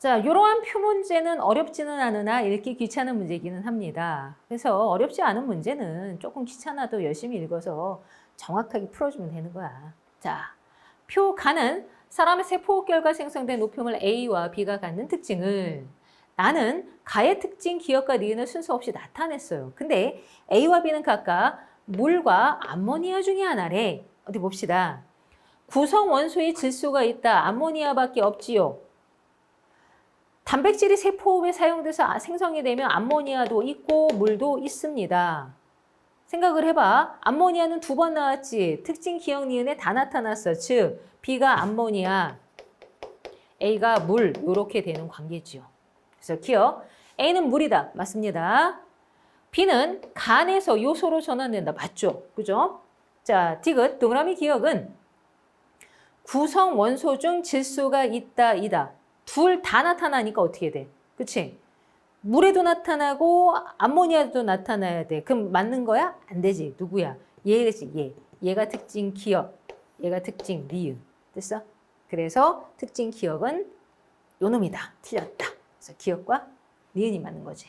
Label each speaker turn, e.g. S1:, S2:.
S1: 자, 이러한 표 문제는 어렵지는 않으나 읽기 귀찮은 문제이기는 합니다. 그래서 어렵지 않은 문제는 조금 귀찮아도 열심히 읽어서 정확하게 풀어주면 되는 거야. 자, 표 가는 사람의 세포 결과 생성된 노폐물 A와 B가 갖는 특징을 나는 가의 특징, 기억과 니은을 순서 없이 나타냈어요. 근데 A와 B는 각각 물과 암모니아 중에 하나래. 어디 봅시다. 구성 원소의 질소가 있다. 암모니아밖에 없지요. 단백질이 세포에 사용돼서 아- 생성이 되면 암모니아도 있고 물도 있습니다. 생각을 해봐. 암모니아는 두 번 나왔지. 특징 기억 니은에 다 나타났어. 즉 B가 암모니아, A가 물 이렇게 되는 관계지요. 그래서 기억 A는 물이다. 맞습니다. B는 간에서 요소로 전환된다. 맞죠? 그죠? 자, 디귿 동그라미 기억은 구성 원소 중 질소가 있다, 이다. 둘 다 나타나니까 어떻게 돼? 그치? 물에도 나타나고 암모니아도 나타나야 돼. 그럼 맞는 거야? 안 되지. 누구야? 얘겠지, 얘. 얘가 특징 기억, 얘가 특징 니은. 됐어? 그래서 특징 기억은 요 놈이다. 틀렸다. 그래서 기억과 니은이 맞는 거지.